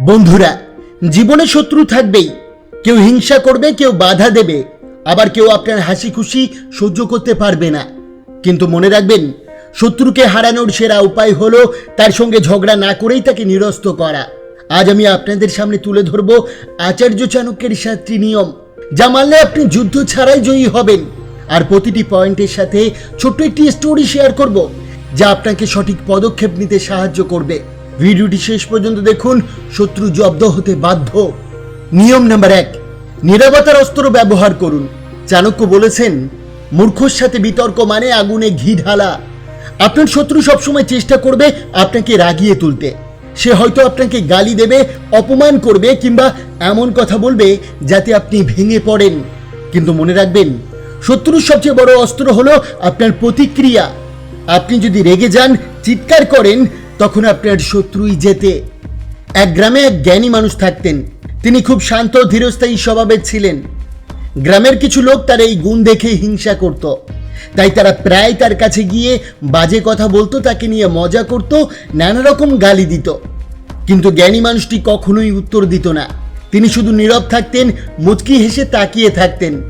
বন্ধুরা, জীবনে শত্রু থাকবেই। কেউ হিংসা করবে, কেউ বাধা দেবে। আবার কেউ আপনার হাসি খুশি সহ্য করতে পারবে না। কিন্তু মনে রাখবেন, শত্রুকে হারানোর সেরা উপায় হলো তার সঙ্গে ঝগড়া না করেই তাকে নিরস্ত করা। আজ আমি আপনাদের সামনে তুলে ধরব আচার্য চাণক্যের সাতটি নিয়ম, যা মানলে আপনি যুদ্ধ ছাড়াই জয়ী হবেন। আর প্রতিটি পয়েন্টের সাথে ছোট্ট একটি স্টোরি শেয়ার করব, যা আপনাকে সঠিক পদক্ষেপ নিতে সাহায্য করবে। ভিডিওটি শেষ পর্যন্ত দেখুন। শত্রু জব্দ হতে বাধ্য। নিয়ম নাম্বার এক, নিরাপত্তার অস্ত্র ব্যবহার করুন। চাণক্য বলেছেন, মূর্খর সাথে বিতর্ক মানে আগুনে ঘি ঢালা। আপনার শত্রু সবসময় চেষ্টা করবে আপনাকে রাগিয়ে তুলতে। সে হয়তো আপনাকে গালি দেবে, অপমান করবে কিংবা এমন কথা বলবে যাতে আপনি ভেঙে পড়েন। কিন্তু মনে রাখবেন, শত্রুর সবচেয়ে বড় অস্ত্র হলো আপনার প্রতিক্রিয়া। আপনি যদি রেগে যান, চিৎকার করেন তখন আপনার শত্রুই যেতে। এক গ্রামে এক জ্ঞানী মানুষ থাকতেন। তিনি খুব শান্ত ধীরস্থায়ী স্বভাবের ছিলেন। গ্রামের কিছু লোক তার এই গুণ দেখে হিংসা করত। তাই তারা প্রায় তার কাছে গিয়ে বাজে কথা বলতো, তাকে নিয়ে মজা করত, নানা রকম গালি দিত। কিন্তু জ্ঞানী মানুষটি কখনোই উত্তর দিত না। তিনি শুধু নীরব থাকতেন, মুচকি হেসে তাকিয়ে থাকতেন।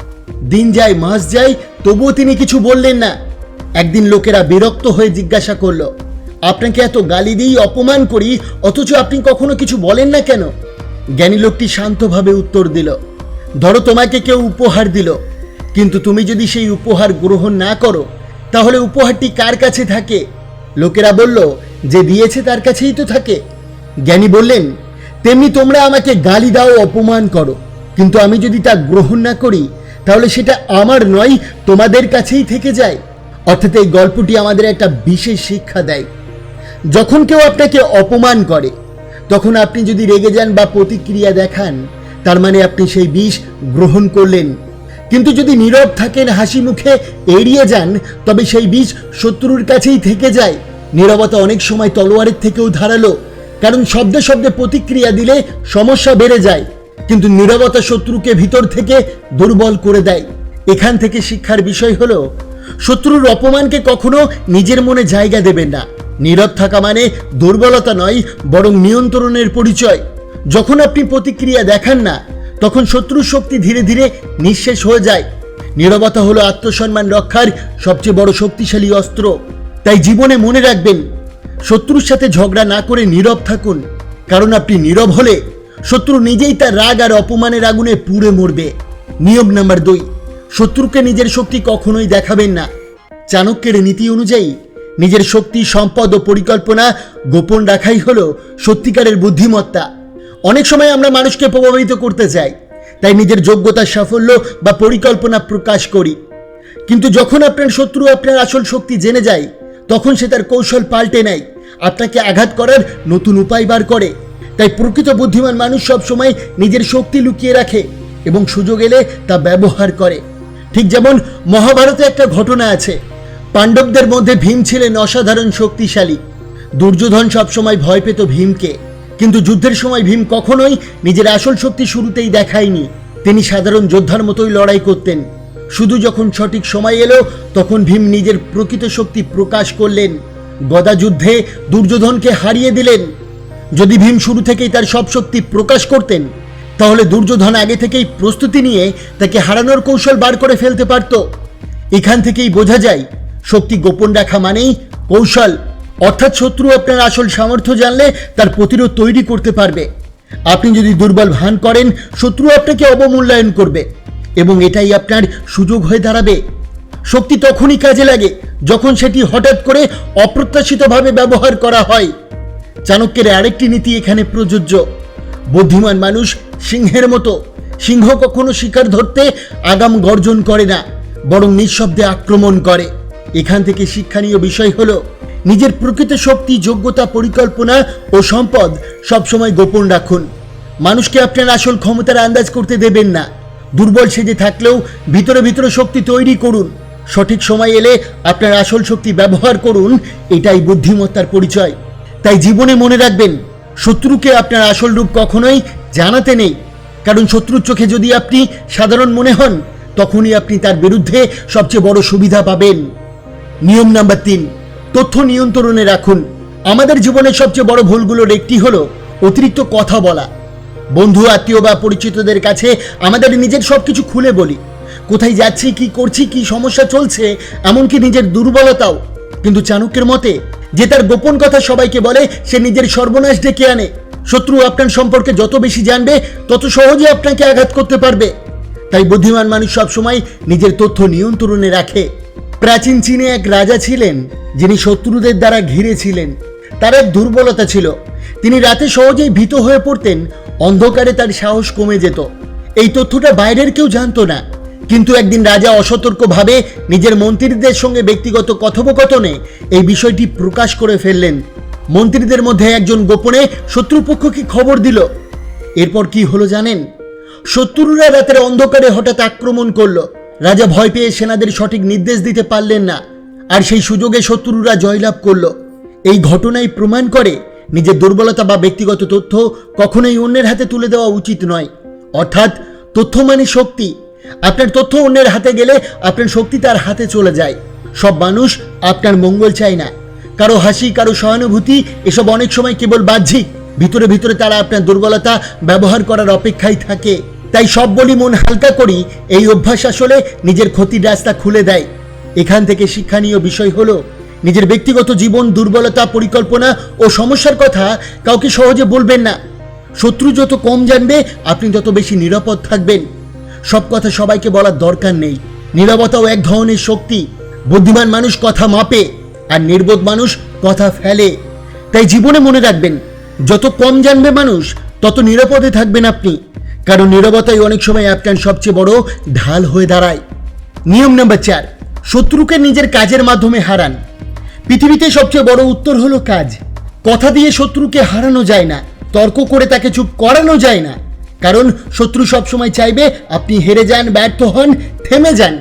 দিন যায়, মাস যায়, তবুও তিনি কিছু বললেন না। একদিন লোকেরা বিরক্ত হয়ে জিজ্ঞাসা করল আপনাকে এত গালি দিই অপমান করি, অথচ আপনি কখনো কিছু বলেন না কেন? জ্ঞানী লোকটি শান্তভাবে উত্তর দিল, ধরো তোমাকে কেউ উপহার দিল, কিন্তু তুমি যদি সেই উপহার গ্রহণ না করো, তাহলে উপহারটি কার কাছে থাকে? লোকেরা বলল, যে দিয়েছে তার কাছেই তো থাকে। জ্ঞানী বললেন, তেমনি তোমরা আমাকে গালি দাও, অপমান করো, কিন্তু আমি যদি তা গ্রহণ না করি, তাহলে সেটা আমার নয়, তোমাদের কাছেই থেকে যায়। অর্থাৎ এই গল্পটি আমাদের একটা বিশেষ শিক্ষা দেয়। যখন কেউ আপনাকে অপমান করে, তখন আপনি যদি রেগে যান বা প্রতিক্রিয়া দেখান, তার মানে আপনি সেই বিষ গ্রহণ করলেন। কিন্তু যদি নীরব থাকেন, হাসি মুখে এড়িয়ে যান, তবে সেই বিষ শত্রুর কাছেই থেকে যায়। নীরবতা অনেক সময় তলোয়ারের থেকেও ধারালো, কারণ শব্দে শব্দে প্রতিক্রিয়া দিলে সমস্যা বেড়ে যায়, কিন্তু নীরবতা শত্রুকে ভিতর থেকে দুর্বল করে দেয়। এখান থেকে শিক্ষার বিষয় হলো, শত্রুর অপমানকে কখনো নিজের মনে জায়গা দেবেন না। নীরব থাকা মানে দুর্বলতা নয়, বরং নিয়ন্ত্রণের পরিচয়। যখন আপনি প্রতিক্রিয়া দেখান না, তখন শত্রুর শক্তি ধীরে ধীরে নিঃশেষ হয়ে যায়। নীরবতা হলো আত্মসম্মান রক্ষার সবচেয়ে বড় শক্তিশালী অস্ত্র। তাই জীবনে মনে রাখবেন, শত্রুর সাথে ঝগড়া না করে নীরব থাকুন। কারণ আপনি নীরব হলে শত্রু নিজেই তার রাগ আর অপমানের আগুনে পুড়ে মরবে। নিয়ম নাম্বার দুই, শত্রুকে নিজের শক্তি কখনোই দেখাবেন না। চাণক্যের নীতি অনুযায়ী নিজের শক্তি, সম্পদ ও পরিকল্পনা গোপন রাখাই হলো সত্যিকারের বুদ্ধিমত্তা। অনেক সময় আমরা মানুষকে প্রভাবিত করতে চাই, তাই নিজের যোগ্যতা সাফল্য বা পরিকল্পনা প্রকাশ করি। কিন্তু যখন আপনার শত্রু আপনার আসল শক্তি জেনে যায়, তখন সে তার কৌশল পাল্টে নেয়, আপনাকে আঘাত করার নতুন উপায় বার করে। তাই প্রকৃত বুদ্ধিমান মানুষ সবসময় নিজের শক্তি লুকিয়ে রাখে এবং সুযোগ এলে তা ব্যবহার করে। ঠিক যেমন মহাভারতে একটা ঘটনা আছে পাণ্ডবদের মধ্যে ভীম ছিলেন অসাধারণ শক্তিশালী। দুর্যোধন সবসময় ভয় পেত ভীমকে, কিন্তু যুদ্ধের সময় ভীম কখনোই নিজের আসল শক্তি শুরুতেই দেখায়নি। তিনি সাধারণ যোদ্ধার মতোই লড়াই করতেন। শুধু যখন সঠিক সময় এলো, তখন ভীম নিজের প্রকৃত শক্তি প্রকাশ করলেন। গদা যুদ্ধে দুর্যোধনকে হারিয়ে দিলেন। যদি ভীম শুরু থেকেই তার সব শক্তি প্রকাশ করতেন, তাহলে দুর্যোধন আগে থেকেই প্রস্তুতি নিয়ে তাকে হারানোর কৌশল বার করে ফেলতে পারত। এখান থেকেই বোঝা যায় শক্তি গোপন রাখা মানেই কৌশল। অর্থাৎ শত্রু আপনার আসল সামর্থ্য জানলে তার প্রতিরোধ তৈরি করতে পারবে। আপনি যদি দুর্বল ভান করেন, শত্রু আপনাকে অবমূল্যায়ন করবে এবং এটাই আপনার সুযোগ হয়ে দাঁড়াবে। শক্তি তখনই কাজে লাগে যখন সেটি হঠাৎ করে অপ্রত্যাশিতভাবে ব্যবহার করা হয়। চাণক্যের আরেকটি নীতি এখানে প্রযোজ্য। বুদ্ধিমান মানুষ সিংহের মতো। সিংহ কখনো শিকার ধরতে আগাম গর্জন করে না, বরং নিঃশব্দে আক্রমণ করে। এখান থেকে শিক্ষণীয় বিষয় হলো, নিজের প্রকৃত শক্তি, যোগ্যতা, পরিকল্পনা ও সম্পদ সবসময় গোপন রাখুন। মানুষকে আপনার আসল ক্ষমতার আন্দাজ করতে দেবেন না। দুর্বল সেজে থাকলেও ভিতরে ভিতরে শক্তি তৈরি করুন। সঠিক সময় এলে আপনার আসল শক্তি ব্যবহার করুন, এটাই বুদ্ধিমত্তার পরিচয়। তাই জীবনে মনে রাখবেন, শত্রুকে আপনার আসল রূপ কখনোই জানাতে নেই। কারণ শত্রুর চোখে যদি আপনি সাধারণ মনে হন, তখনই আপনি তার বিরুদ্ধে সবচেয়ে বড় সুবিধা পাবেন। নিয়ম নাম্বার তিন, তথ্য নিয়ন্ত্রণে রাখুন। আমাদের জীবনের সবচেয়ে বড় ভুলগুলোর একটি হলো অতিরিক্ত কথা বলা। বন্ধু, আত্মীয় বা পরিচিতদের কাছে আমাদের নিজের সব কিছু খুলে বলি। কোথায় যাচ্ছি, কি করছি, কি সমস্যা চলছে, এমনকি নিজের দুর্বলতাও। কিন্তু চাণক্যের মতে, যে তার গোপন কথা সবাইকে বলে, সে নিজের সর্বনাশ ডেকে আনে। শত্রু আপনার সম্পর্কে যত বেশি জানবে, তত সহজে আপনাকে আঘাত করতে পারবে। তাই বুদ্ধিমান মানুষ সবসময় নিজের তথ্য নিয়ন্ত্রণে রাখে। প্রাচীন চীনে এক রাজা ছিলেন, যিনি শত্রুদের দ্বারা ঘিরে ছিলেন। তার এক দুর্বলতা ছিল। তিনি রাতে সহজেই ভীত হয়ে পড়তেন, অন্ধকারে তার সাহস কমে যেত। এই তথ্যটা বাইরের কেউ জানতো না। কিন্তু একদিন রাজা অসতর্কভাবে নিজের মন্ত্রীদের সঙ্গে ব্যক্তিগত কথোপকথনে এই বিষয়টি প্রকাশ করে ফেললেন। মন্ত্রীদের মধ্যে একজন গোপনে শত্রুপক্ষকে খবর দিল। এরপর কি হলো জানেন? শত্রুরা রাতের অন্ধকারে হঠাৎ আক্রমণ করল। রাজা ভয় পেয়ে সেনাদের সঠিক নির্দেশ দিতে পারলেন না, আর সেই সুযোগে শত্রুরা জয়লাভ করল। এই ঘটনাই প্রমাণ করে নিজের দুর্বলতা বা ব্যক্তিগত তথ্য কখনোই অন্যের হাতে তুলে দেওয়া উচিত নয়। অর্থাৎ, তথ্য মানে শক্তি। আপনার তথ্য অন্যের হাতে গেলে আপনার শক্তি তার হাতে চলে যায়। সব মানুষ আপনার মঙ্গল চায় না। কারও হাসি, কারও সহানুভূতি, এসব অনেক সময় কেবল বাহ্যিক। ভিতরে ভিতরে তারা আপনার দুর্বলতা ব্যবহার করার অপেক্ষায় থাকে। তাই সব বলি মন হালকা করি, এই অভ্যাস আসলে নিজের ক্ষতির রাস্তা খুলে দেয়। এখান থেকে শিক্ষণীয় বিষয় হলো, নিজের ব্যক্তিগত জীবন, দুর্বলতা, পরিকল্পনা ও সমস্যার কথা কাউকে সহজে বলবেন না। শত্রু যত কম জানবে, আপনি তত বেশি নিরাপদ থাকবেন। সব কথা সবাইকে বলার দরকার নেই। নীরবতাও এক ধরনের শক্তি। বুদ্ধিমান মানুষ কথা মাপে, আর নির্বোধ মানুষ কথা ফেলে। তাই জীবনে মনে রাখবেন, যত কম জানবে মানুষ, তত নিরাপদে থাকবেন আপনি। কারণ নীরবতাই অনেক সময় আপনার সবচেয়ে বড় ঢাল হয়ে দাঁড়ায়। নিয়ম নাম্বার চার, শত্রুকে নিজের কাজের মাধ্যমে হারান। পৃথিবীতে সবচেয়ে বড় উত্তর হলো কাজ। কথা দিয়ে শত্রুকে হারানো যায় না, তর্ক করে তাকে চুপ করানো যায় না। কারণ শত্রু সবসময় চাইবে আপনি হেরে যান, ব্যর্থ হন, থেমে যান।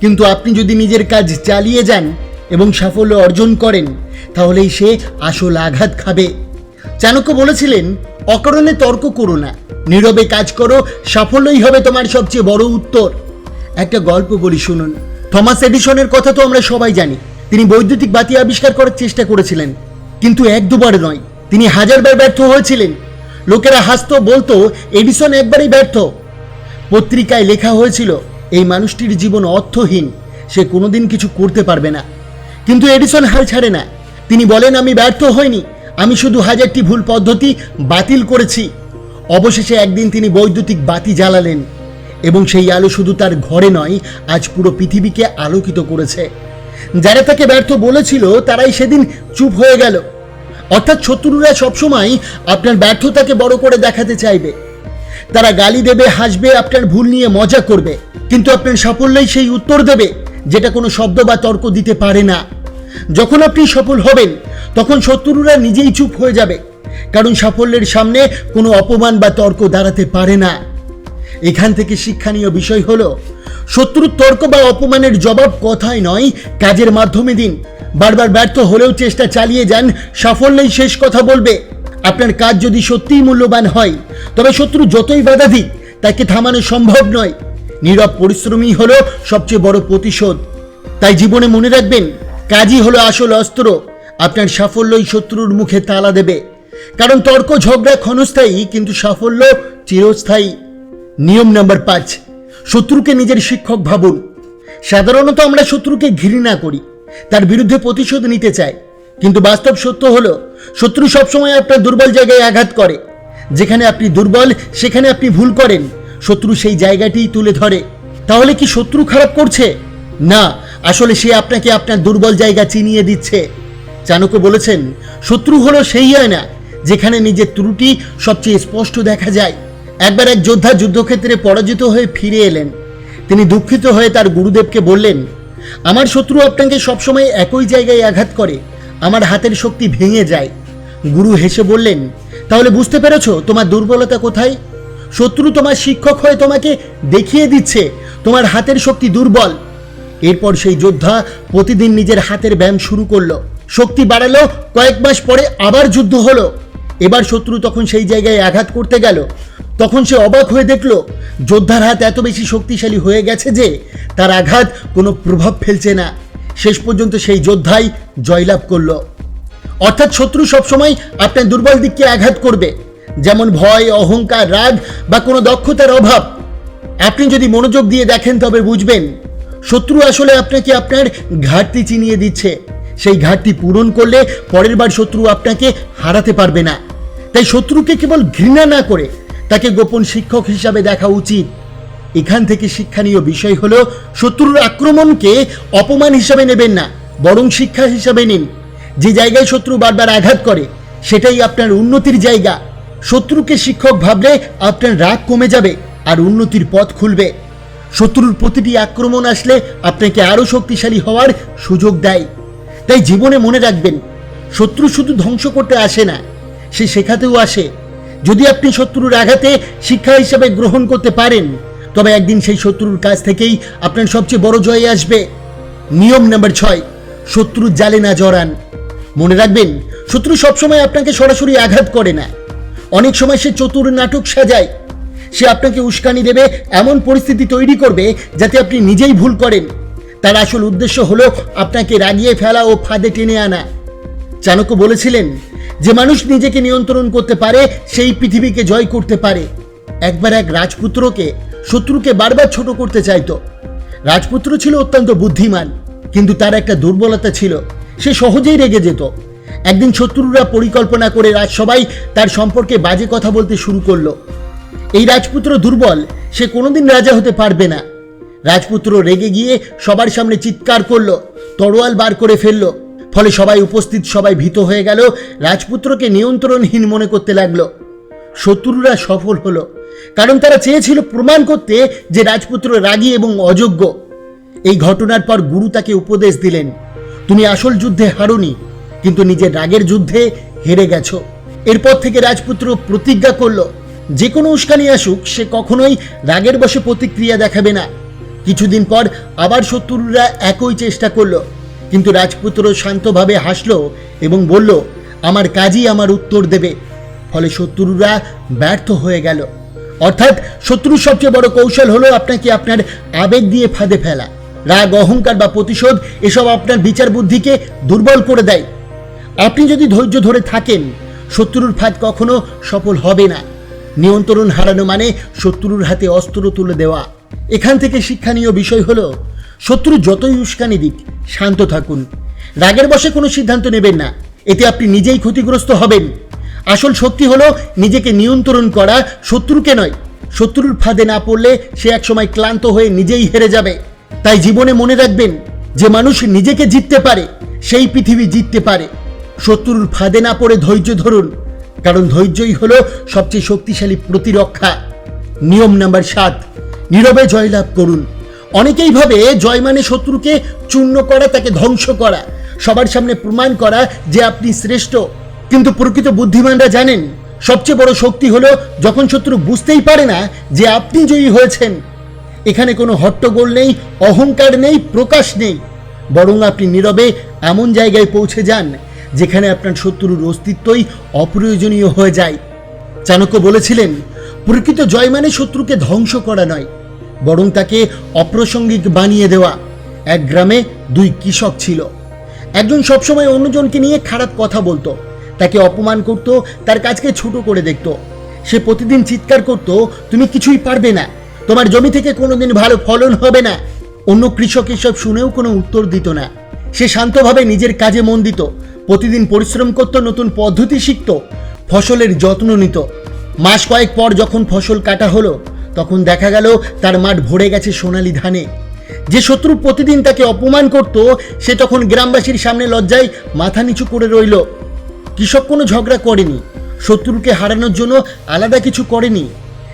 কিন্তু আপনি যদি নিজের কাজ চালিয়ে যান এবং সাফল্য অর্জন করেন, তাহলেই সে আসল আঘাত খাবে। চাণক্য বলেছিলেন, অকারণে তর্ক করো না। নীরবে কাজ করো, সাফল্যই হবে তোমার সবচেয়ে বড় উত্তর। একটা গল্প বলি শুনুন। থমাস এডিসনের কথা তো আমরা সবাই জানি। তিনি বৈদ্যুতিক বাতি আবিষ্কার করার চেষ্টা করেছিলেন, কিন্তু এক দুবার নয়। তিনি হাজারবার ব্যর্থ হয়েছিলেন। লোকেরা হাসতো, বলতো, এডিসন একবারই ব্যর্থ। পত্রিকায় লেখা হয়েছিল, এই মানুষটির জীবন অর্থহীন, সে কোনোদিন কিছু করতে পারবে না। কিন্তু এডিসন হাল ছাড়ে না। তিনি বলেন, আমি ব্যর্থ হইনি। আমি শুধু হাজারটি ভুল পদ্ধতি বাতিল করেছি। অবশেষে একদিন তিনি বৈদ্যুতিক বাতি জ্বালালেন এবং সেই আলো শুধু তার ঘরে নয়, আজ পুরো পৃথিবীকে আলোকিত করেছে। যারা তাকে ব্যর্থ বলেছিল, তারাই সেদিন চুপ হয়ে গেল। অর্থাৎ শত্রুরা সবসময় আপনার ব্যর্থতাকে বড় করে দেখাতে চাইবে। তারা গালি দেবে, হাসবে, আপনার ভুল নিয়ে মজা করবে। কিন্তু আপনার সাফল্যই সেই উত্তর দেবে, যেটা কোনো শব্দ বা তর্ক দিতে পারে না। যখন আপনি সফল হবেন তখন শত্রুরা নিজেই চুপ হয়ে যাবে, কারণ সাফল্যের সামনে কোনো অপমান বা তর্ক দাঁড়াতে পারে না। এখান থেকে শিক্ষণীয় বিষয় হল, শত্রুর তর্ক বা অপমানের জবাব কথায় নয়, কাজের মাধ্যমে দিন। বারবার ব্যর্থ হলেও চেষ্টা চালিয়ে যান, সাফল্যই শেষ কথা বলবে। আপনার কাজ যদি সত্যিই মূল্যবান হয়, তবে শত্রু যতই বাধা দিক, তাকে থামানো সম্ভব নয়। নীরব পরিশ্রমই হলো সবচেয়ে বড় প্রতিশোধ। তাই জীবনে মনে রাখবেন, কাজই হলো আসল অস্ত্র। আপনার সাফল্যই শত্রুর মুখে তালা দেবে। কারণ তর্ক, ঝগড়া ক্ষণস্থায়ী, কিন্তু সাফল্য চিরস্থায়ী। নিয়ম নাম্বার পাঁচ, শত্রুকে নিজের শিক্ষক ভাবুন। সাধারণত আমরা শত্রুকে ঘৃণা করি, তার বিরুদ্ধে প্রতিশোধ নিতে চাই। কিন্তু বাস্তব সত্য হলো, শত্রু সবসময় আপনার দুর্বল জায়গায় আঘাত করে। যেখানে আপনি দুর্বল, সেখানে আপনি ভুল করেন। শত্রু সেই জায়গাটিই তুলে ধরে। তাহলে কি শত্রু খারাপ করছে? না, আসলে সে আপনাকে আপনার দুর্বল জায়গা চিনিয়ে দিচ্ছে। চাণক্য বলেছেন, শত্রু হলো সেই আয়না যেখানে নিজের ত্রুটি সবচেয়ে স্পষ্ট দেখা যায়। একবার এক যোদ্ধা যুদ্ধক্ষেত্রে পরাজিত হয়ে ফিরে এলেন। তিনি দুঃখিত হয়ে তার গুরুদেবকে বললেন, আমার শত্রু আপনাকে সবসময় একই জায়গায় আঘাত করে, আমার হাতের শক্তি ভেঙে যায়। গুরু হেসে বললেন, তাহলে বুঝতে পেরেছ তোমার দুর্বলতা কোথায়? শত্রু তোমার শিক্ষক হয়ে তোমাকে দেখিয়ে দিচ্ছে, তোমার হাতের শক্তি দুর্বল। এরপর সেই যোদ্ধা প্রতিদিন নিজের হাতের ব্যায়াম শুরু করল। শক্তি বাড়ালো, কয়েক মাস পরে আবার যুদ্ধ হলো। এবার শত্রু তখন সেই জায়গায় আঘাত করতে গেল। তখন সে অবাক হয়ে দেখল, যোদ্ধার হাত এত বেশি শক্তিশালী হয়ে গেছে যে তার আঘাত কোনো প্রভাব ফেলছে না। শেষ পর্যন্ত সেই যোদ্ধাই জয়লাভ করল। অর্থাৎ শত্রু সবসময় আপনার দুর্বল দিককে আঘাত করবে, যেমন ভয়, অহংকার, রাগ বা কোনো দক্ষতার অভাব। আপনি যদি মনোযোগ দিয়ে দেখেন তবে বুঝবেন, শত্রু আসলে আপনাকে আপনার ঘাটতি চিনিয়ে দিচ্ছে। সেই ঘাটতি পূরণ করলে পরের বার শত্রু আপনাকে হারাতে পারবে না। তাই শত্রুকে কেবল ঘৃণা না করে তাকে গোপন শিক্ষক হিসাবে দেখা উচিত। এখান থেকে শিক্ষণীয় বিষয় হলো, শত্রুর আক্রমণকে অপমান হিসাবে নেবেন না, বরং শিক্ষা হিসাবে নিন। যে জায়গায় শত্রু বারবার আঘাত করে, সেটাই আপনার উন্নতির জায়গা। শত্রুকে শিক্ষক ভাবলে আপনার রাগ কমে যাবে আর উন্নতির পথ খুলবে। শত্রুর প্রতিটি আক্রমণ আসলে আপনাকে আরও শক্তিশালী হওয়ার সুযোগ দেয়। তাই জীবনে মনে রাখবেন, শত্রু শুধু ধ্বংস করতে আসে না, সে শেখাতেও আসে। যদি আপনি শত্রুর আঘাতে শিক্ষা হিসাবে গ্রহণ করতে পারেন, তবে একদিন সেই শত্রুর কাছ থেকেই আপনার সবচেয়ে বড় জয় আসবে। নিয়ম নাম্বার ছয়, শত্রুর জালে না জড়ান। মনে রাখবেন, শত্রু সবসময় আপনাকে সরাসরি আঘাত করে না। অনেক সময় সে চতুর নাটক সাজায়। সে আপনাকে উস্কানি দেবে, এমন পরিস্থিতি তৈরি করবে যাতে আপনি নিজেই ভুল করেন। তার আসল উদ্দেশ্য হলো আপনাকে রাগিয়ে ফেলা ও ফাঁদে টেনে আনা। চাণক্য বলেছিলেন, যে মানুষ নিজেকে নিয়ন্ত্রণ করতে পারে, সেই পৃথিবীকে জয় করতে পারে। একবার এক রাজপুত্রকে, শত্রুকে বারবার ছোট করতে চাইতো। রাজপুত্র ছিল অত্যন্ত বুদ্ধিমান, কিন্তু তার একটা দুর্বলতা ছিল। সে সহজেই রেগে যেত। একদিন শত্রুরা পরিকল্পনা করে রাজসভায় তার সম্পর্কে বাজে কথা বলতে শুরু করল। এই রাজপুত্র দুর্বল, সে কোনোদিন রাজা হতে পারবে না। রাজপুত্র রেগে গিয়ে সবার সামনে চিৎকার করল, তরোয়াল বার করে ফেলল। ফলে সবাই উপস্থিত, সবাই ভীত হয়ে গেল। রাজপুত্রকে নিয়ন্ত্রণহীন মনে করতে লাগল। শত্রুরা সফল হলো, কারণ তারা চেয়েছিল প্রমাণ করতে যে রাজপুত্র রাগী এবং অযোগ্য। এই ঘটনার পর গুরু তাকে উপদেশ দিলেন, তুমি আসল যুদ্ধে হারোনি, কিন্তু নিজের রাগের যুদ্ধে হেরে গেছো। এরপর থেকে রাজপুত্র প্রতিজ্ঞা করল, যে কোনো উস্কানি আসুক, সে কখনোই রাগের বসে প্রতিক্রিয়া দেখাবে না। কিছুদিন পর আবার শত্রুরা একই চেষ্টা করল। কিন্তু রাজপুত্র শান্তভাবে হাসলো এবং বলল, আমার কাজই আমার উত্তর দেবে। ফলে শত্রুরা ব্যর্থ হয়ে গেল। অর্থাৎ শত্রুর সবচেয়ে বড় কৌশল হলো আপনাকে আপনার আবেগ দিয়ে ফাঁদে ফেলা। রাগ, অহংকার বা প্রতিশোধ এসব আপনার বিচার বুদ্ধিকে দুর্বল করে দেয়। আপনি যদি ধৈর্য ধরে থাকেন, শত্রুর ফাঁদ কখনো সফল হবে না। নিয়ন্ত্রণ হারানো মানে শত্রুর হাতে অস্ত্র তুলে দেওয়া। এখান থেকে শিক্ষণীয় বিষয় হলো, শত্রু যতই উস্কানি দিক, শান্ত থাকুন। রাগের বসে কোনো সিদ্ধান্ত নেবেন না। এতে আপনি নিজেই ক্ষতিগ্রস্ত হবেন। আসল শক্তি হলো নিজেকে নিয়ন্ত্রণ করা শত্রুকে নয়। শত্রুর ফাঁদে না পড়লে সে একসময় ক্লান্ত হয়ে নিজেই হেরে যাবে। তাই জীবনে মনে রাখবেন, যে মানুষ নিজেকে জিততে পারে, সেই পৃথিবী জিততে পারে। শত্রুর ফাঁদে না পড়ে ধৈর্য ধরুন। কারণ ধৈর্যই হলো সবচেয়ে শক্তিশালী প্রতিরক্ষা। নিয়ম নাম্বার সাত। নীরবে জয়লাভ করুন। অনেকেই ভাবে জয় মানে শত্রুকে চূর্ণ করা, তাকে ধ্বংস করা। সবার সামনে প্রমাণ করা যে আপনি শ্রেষ্ঠ। কিন্তু প্রকৃত বুদ্ধিমানরা জানেন, সবচেয়ে বড় শক্তি হলো যখন শত্রু বুঝতেই পারে না যে আপনি জয়ী হয়েছেন। এখানে কোনো হট্টগোল নেই, অহংকার নেই, প্রকাশ নেই। বরং আপনি নীরবে এমন জায়গায় পৌঁছে যান, যেখানে আপনার শত্রুর অস্তিত্বই অপ্রয়োজনীয় হয়ে যায়। চাণক্য বলেছিলেন, প্রকৃত জয় মানে শত্রুকে ধ্বংস করা নয় বরং তাকে অপ্রাসঙ্গিক বানিয়ে দেওয়া। এক গ্রামে দুই কৃষক ছিল। একজন সবসময় অন্যজনকে নিয়ে খারাপ কথা বলতো। তাকে অপমান করত, তার কাজকে ছোট করে দেখত। সে প্রতিদিন চিৎকার করত, তুমি কিছুই পারবে না। তোমার জমি থেকে কোনোদিন ভালো ফলন হবে না। অন্য কৃষক এসব শুনেও কোনো উত্তর দিত না। সে শান্তভাবে নিজের কাজে মন দিত। প্রতিদিন পরিশ্রম করত, নতুন পদ্ধতি শিখত, ফসলের যত্ন নিত। মাস কয়েক পর যখন ফসল কাটা হলো তখন দেখা গেল তার মাঠ ভরে গেছে সোনালি ধানে। যে শত্রু প্রতিদিন তাকে অপমান করত, সে তখন গ্রামবাসীর সামনে লজ্জায় মাথা নিচু করে রইল। কৃষক কোনো ঝগড়া করেনি, শত্রুকে হারানোর জন্য আলাদা কিছু করেনি।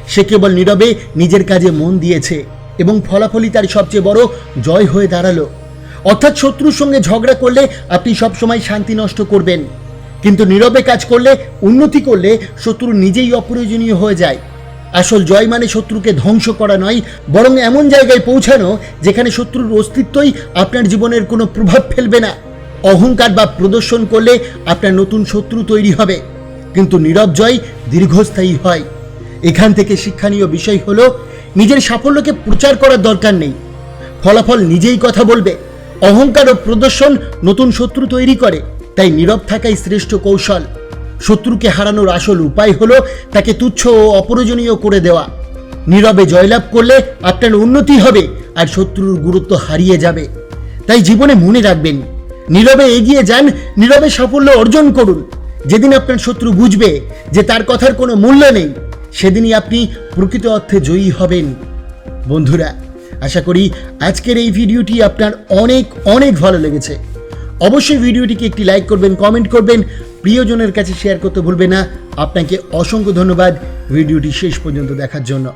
সে কেবল নীরবে নিজের কাজে মন দিয়েছে এবং ফলাফলই তার সবচেয়ে বড় জয় হয়ে দাঁড়াল। অর্থাৎ শত্রুর সঙ্গে ঝগড়া করলে আপনি সবসময় শান্তি নষ্ট করবেন। কিন্তু নীরবে কাজ করলে, উন্নতি করলে শত্রু নিজেই অপ্রয়োজনীয় হয়ে যায়। আসল জয় মানে শত্রুকে ধ্বংস করা নয়, বরং এমন জায়গায় পৌঁছানো যেখানে শত্রুর অস্তিত্বই আপনার জীবনের কোনো প্রভাব ফেলবে না। অহংকার বা প্রদর্শন করলে আপনার নতুন শত্রু তৈরি হবে, কিন্তু নীরব জয় দীর্ঘস্থায়ী হয়। এখান থেকে শিক্ষণীয় বিষয় হলো, নিজের সাফল্যকে প্রচার করার দরকার নেই। ফলাফল নিজেই কথা বলবে। অহংকার ও প্রদর্শন নতুন শত্রু তৈরি করে, তাই নীরব থাকাই শ্রেষ্ঠ কৌশল। শত্রুকে হারানোর আসল উপায় হলো তাকে তুচ্ছ ও অপ্রয়োজনীয় করে দেওয়া। নীরবে জয়লাভ করলে আপনার উন্নতি হবে আর শত্রুর গুরুত্ব হারিয়ে যাবে। তাই জীবনে মনে রাখবেন, নীরবে এগিয়ে যান, নীরবে সাফল্য অর্জন করুন। যেদিন আপনার শত্রু বুঝবে যে তার কথার কোনো মূল্য নেই, সেদিনই আপনি প্রকৃত অর্থে জয়ী হবেন। বন্ধুরা, আশা করি আজকের এই ভিডিওটি আপনার অনেক অনেক ভালো লেগেছে। অবশ্যই ভিডিওটিকে একটি লাইক করবেন, কমেন্ট করবেন প্রিয়জনের কাছে শেয়ার করতে ভুলবে না। আপনাকে অসংখ্য ধন্যবাদ। ভিডিওটি শেষ পর্যন্ত দেখার জন্য।